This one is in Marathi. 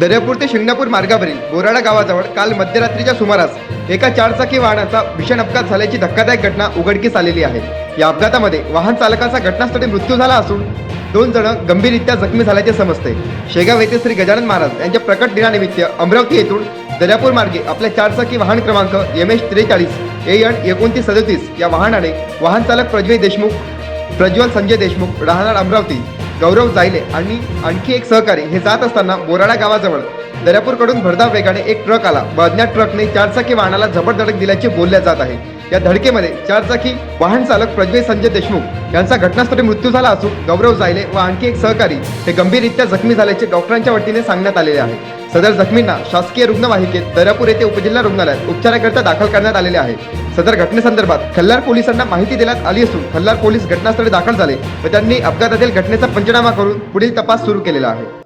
दर्यापूर ते शिंगणापूर मार्गावरील बोराडा गावाजवळ काल मध्यरात्रीच्या सुमारास एका चारचाकी वाहनाचा भीषण अपघात झाल्याची धक्कादायक घटना उघडकीस आलेली आहे. या अपघातामध्ये वाहन चालकाचा घटनास्थळी मृत्यू झाला असून दोन जण गंभीररित्या जखमी झाल्याचे समजते. शेगाव येथे श्री गजानन महाराज यांच्या प्रकट दिनानिमित्त अमरावती येथून दर्यापूर मार्गे आपल्या चारचाकी वाहन क्रमांक एम एच त्रेचाळीस ए एन एकोणतीस सदतीस या वाहनाने वाहन चालक प्रज्वल देशमुख प्रज्वल संजय देशमुख राहणार अमरावती. गौरव जायले आणि आणखी एक सहकारी हे जात असताना बोराडा गावाजवळ दर्यापूरकडून भरधाव वेगाने एक ट्रक आला. व अज्ञात ट्रकने चारचाकी वाहनाला धडक दिल्याचे बोलल्या जात आहे. या धडकेमध्ये चारचाकी वाहन चालक प्रज्वल संजय देशमुख यांचा घटनास्थळी मृत्यू झाला असून गौरव जायले व आणखी एक सहकारी हे गंभीररित्या जखमी झाल्याचे डॉक्टरांच्या वतीने सांगण्यात आलेले आहे. सदर जखमींना शासकीय रुग्णवाहिकेत दर्यापूर येथे उपजिल्हा रुग्णालयात उपचाराकरिता दाखल करण्यात आलेले आहे. सदर घटनेसंदर्भात खल्लार पोलिसांना माहिती देण्यात आली असून खल्लार पोलीस घटनास्थळी दाखल झाले व त्यांनी अपघातातील घटनेचा पंचनामा करून पुढील तपास सुरू केलेला आहे.